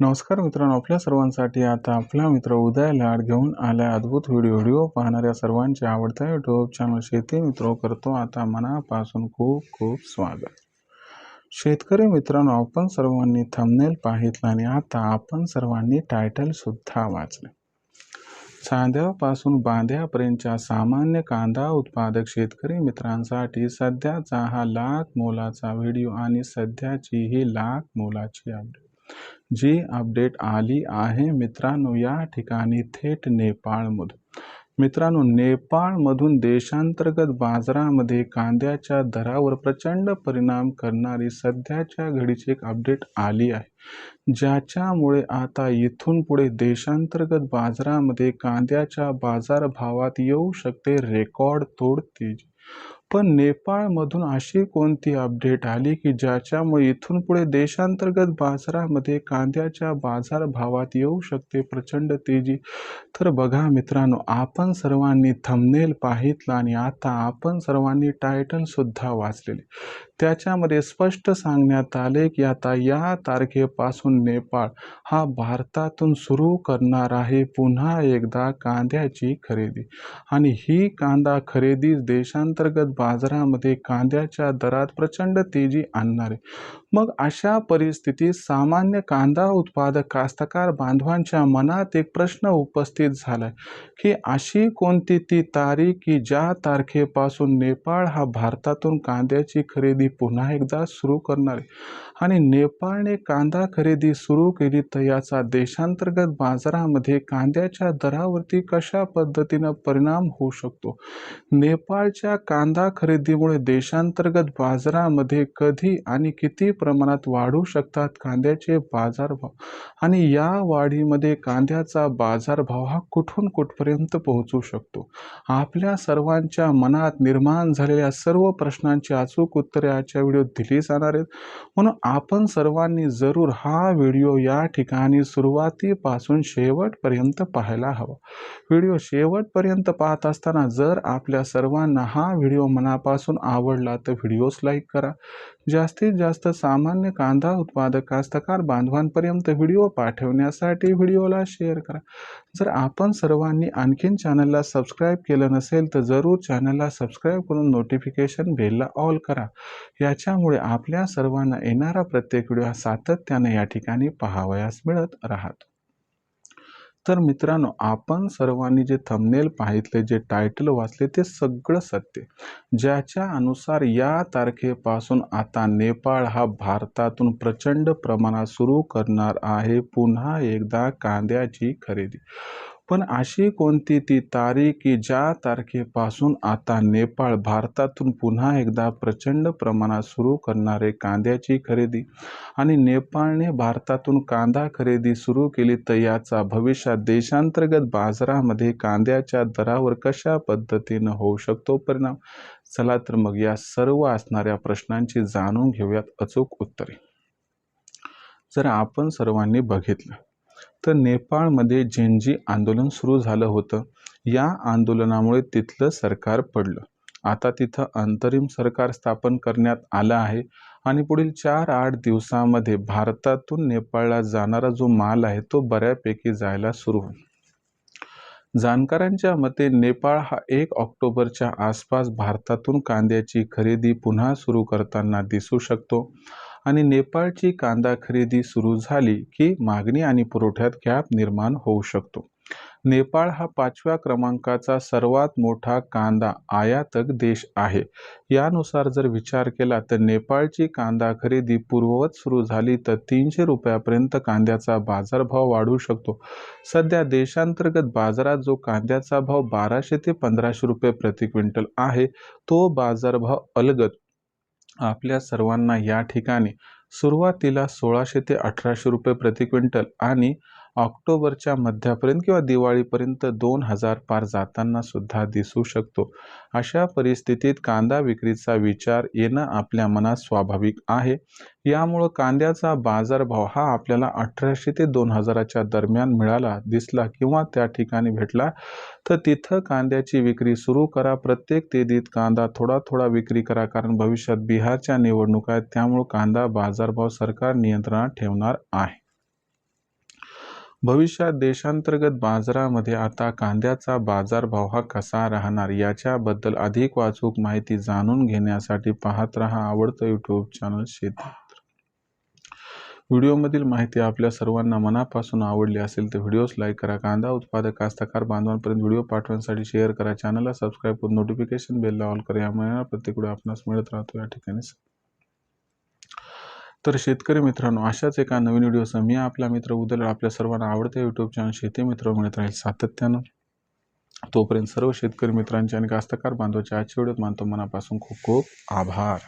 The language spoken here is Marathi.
नमस्कार मित्रांनो आपल्या सर्वांसाठी आता आपला मित्र उदय लाड घेऊन आलाय अद्भुत व्हिडिओ व्हिडिओ पाहणाऱ्या सर्वांचे आवडता युट्यूब चॅनल शेती मित्र करतो. आता मनापासून खूप खूप स्वागत. शेतकरी मित्रांनो आपण सर्वांनी थंबनेल पाहितलं आणि आता आपण सर्वांनी टायटल सुद्धा वाचले. सांध्यापासून बांध्यापर्यंतच्या सामान्य कांदा उत्पादक शेतकरी मित्रांसाठी सध्याचा हा लाख मोलाचा व्हिडिओ आणि सध्याची ही लाख मोलाची अपडेट जी अपडेट आली आहे मित्रांनो या ठिकाणी थेट नेपाळमधून. मित्रांनो नेपाळमधून देशांतर्गत बाजारामध्ये कांद्याच्या दरावर प्रचंड परिणाम करणारी सध्याच्या घडीची एक अपडेट आली आहे. ज्याच्यामुळे आता इथून पुढे देशांतर्गत बाजारामध्ये कांद्याच्या बाजारभावात येऊ शकते रेकॉर्ड तोड तेजी पण नेपाळमधून अशी कोणती अपडेट आली की ज्याच्यामुळे इथून पुढे देशांतर्गत बाजारामध्ये कांद्याच्या बाजारभावात येऊ शकते? प्रचंड तेजी. तर बघा मित्रांनो आपण सर्वांनी थंबनेल पाहितला आणि आता आपण सर्वांनी टायटल सुद्धा वाचलेले. त्याच्यामध्ये स्पष्ट सांगण्यात आले की आता या तारखेपासून नेपाळ हा भारतातून सुरू करणार आहे पुन्हा एकदा कांद्याची खरेदी. आणि ही कांदा खरेदी देशांतर्गत बाजारामध्ये कांद्याच्या दरात प्रचंड तेजी आणणार आहे. मग अशा परिस्थितीत सामान्य कांदा उत्पादक कास्तकार बांधवांच्या मनात एक प्रश्न उपस्थित झालाय की अशी कोणती ती तारीख की ज्या तारखेपासून नेपाळ हा भारतातून कांद्याची खरेदी पुन्हा एकदा सुरू करणार आहे. आणि नेपाळने कांदा खरेदी सुरू केली तर याचा देशांतर्गत बाजारामध्ये कांद्याच्या दरावरती कशा पद्धतीनं परिणाम होऊ शकतो? नेपाळच्या कांदा खरेदीमुळे देशांतर्गत बाजारामध्ये कधी आणि किती प्रमाणात वाढू शकतात कांद्याचे बाजारभाव? आणि या वाढीमध्ये कांद्याचा बाजारभाव हा कुठून कुठपर्यंत पोहोचू शकतो? आपल्या सर्वांच्या मनात निर्माण झालेल्या सर्व प्रश्नांची अचूक उत्तरे आजच्या व्हिडिओत दिली जाणार आहेत. म्हणून आपण सर्वांनी जरूर हा व्हिडिओ या ठिकाणी सुरुवातीपासून शेवटपर्यंत पाहायला हवा. व्हिडिओ शेवटपर्यंत पाहत असताना जर आपल्या सर्वांना हा व्हिडिओ मनापासून आवडला तर व्हिडिओज लाईक करा. जास्तीत जास्त सामान्य कांदा उत्पादक कास्तकार बांधवांपर्यंत व्हिडिओ पाठवण्यासाठी व्हिडिओला शेअर करा. जर आपण सर्वांनी आणखीन चॅनलला सबस्क्राईब केलं नसेल तर जरूर चॅनलला सबस्क्राईब करून नोटिफिकेशन बेलला ऑल करा. याच्यामुळे आपल्या सर्वांना येणारा प्रत्येक व्हिडिओ सातत्याने या ठिकाणी पाहावयास मिळत राहतो. तर मित्रांनो आपण सर्वांनी जे थंबनेल पाहितले जे टायटल वाचले ते सगळं सत्य. ज्याच्या अनुसार या तारखेपासून आता नेपाळ हा भारतातून प्रचंड प्रमाणात सुरू करणार आहे पुन्हा एकदा कांद्याची खरेदी. पण अशी कोणती ती तारीख की ज्या तारखेपासून आता नेपाळ भारतातून पुन्हा एकदा प्रचंड प्रमाणात सुरू करणारे कांद्याची खरेदी आणि नेपाळने भारतातून कांदा खरेदी सुरू केली तर याचा भविष्यात देशांतर्गत बाजारामध्ये कांद्याच्या दरावर कशा पद्धतीनं होऊ शकतो परिणाम? चला तर मग या सर्व असणाऱ्या प्रश्नांची जाणून घेऊयात अचूक उत्तरे. जर आपण सर्वांनी बघितलं तर नेपाळमध्ये झेंजी आंदोलन सुरू झालं होतं. या आंदोलनामुळे तिथलं सरकार पडलं. आता तिथं अंतरिम सरकार स्थापन करण्यात आलं आहे आणि पुढील चार आठ दिवसामध्ये भारतातून नेपाळला जाणारा जो माल आहे तो बऱ्यापैकी जायला सुरू होईल. जाणकारांच्या मते नेपाळ हा एक ऑक्टोबरच्या आसपास भारतातून कांद्याची खरेदी पुन्हा सुरू करताना दिसू शकतो. आणि नेपाळची कांदा खरेदी सुरू झाली की मागणी आणि पुरवठ्यात गॅप निर्माण होऊ शकतो. नेपाळ हा पाचव्या क्रमांकाचा सर्वात मोठा कांदा आयातक देश आहे. यानुसार जर विचार केला तर नेपाळची कांदा खरेदी पूर्ववत सुरू झाली तर तीनशे रुपयापर्यंत कांद्याचा बाजारभाव वाढू शकतो. सध्या देशांतर्गत बाजारात जो कांद्याचा भाव बाराशे ते पंधराशे रुपये प्रति क्विंटल आहे तो बाजारभाव अलगत आपल्या सर्वांना या ठिकाणी सुरुवातीला सोळाशे ते अठराशे रुपये प्रति क्विंटल आणि ऑक्टोबरच्या मध्यापर्यंत किंवा दिवाळीपर्यंत दोन हजार पार जाताना सुद्धा दिसू शकतो. अशा परिस्थितीत कांदा विक्रीचा विचार येणं आपल्या मनात स्वाभाविक आहे. यामुळं कांद्याचा बाजारभाव हा आपल्याला अठराशे ते दोन हजाराच्या दरम्यान मिळाला दिसला किंवा त्या ठिकाणी भेटला तर तिथं कांद्याची विक्री सुरू करा. प्रत्येक तेदीत कांदा थोडा थोडा विक्री करा कारण भविष्यात बिहारच्या निवडणुका आहेत त्यामुळं कांदा बाजारभाव सरकार नियंत्रणात ठेवणार आहे. भविष्यात देशांतर्गत बाजारामध्ये आता कांद्याचा बाजारभाव हा कसा राहणार याच्याबद्दल अधिक वाचूक माहिती जाणून घेण्यासाठी पाहत रहा आवडतं यूट्यूब चॅनल शेती. व्हिडिओमधील माहिती आपल्या सर्वांना मनापासून आवडली असेल तर व्हिडिओस लाईक करा कांदा उत्पादक कास्तकार बांधवांपर्यंत व्हिडिओ पाठवण्यासाठी शेअर करा चॅनलला सबस्क्राईब करून नोटिफिकेशन बेलला ऑल करा यामुळे प्रत्येक व्हिडिओ आपणास मिळत राहतो. या ठिकाणी तर शेतकरी मित्रांनो अशाच एका नवीन व्हिडिओसह मी आपला मित्र उदल आपल्या सर्वांना आवडते यूट्यूब चॅनल शेती मित्र मिळत राहील सातत्यानं. तोपर्यंत सर्व शेतकरी मित्रांचे आणि कास्तकार बांधवाच्या आजच्या व्हिडिओत मानतो मनापासून खूप खूप आभार.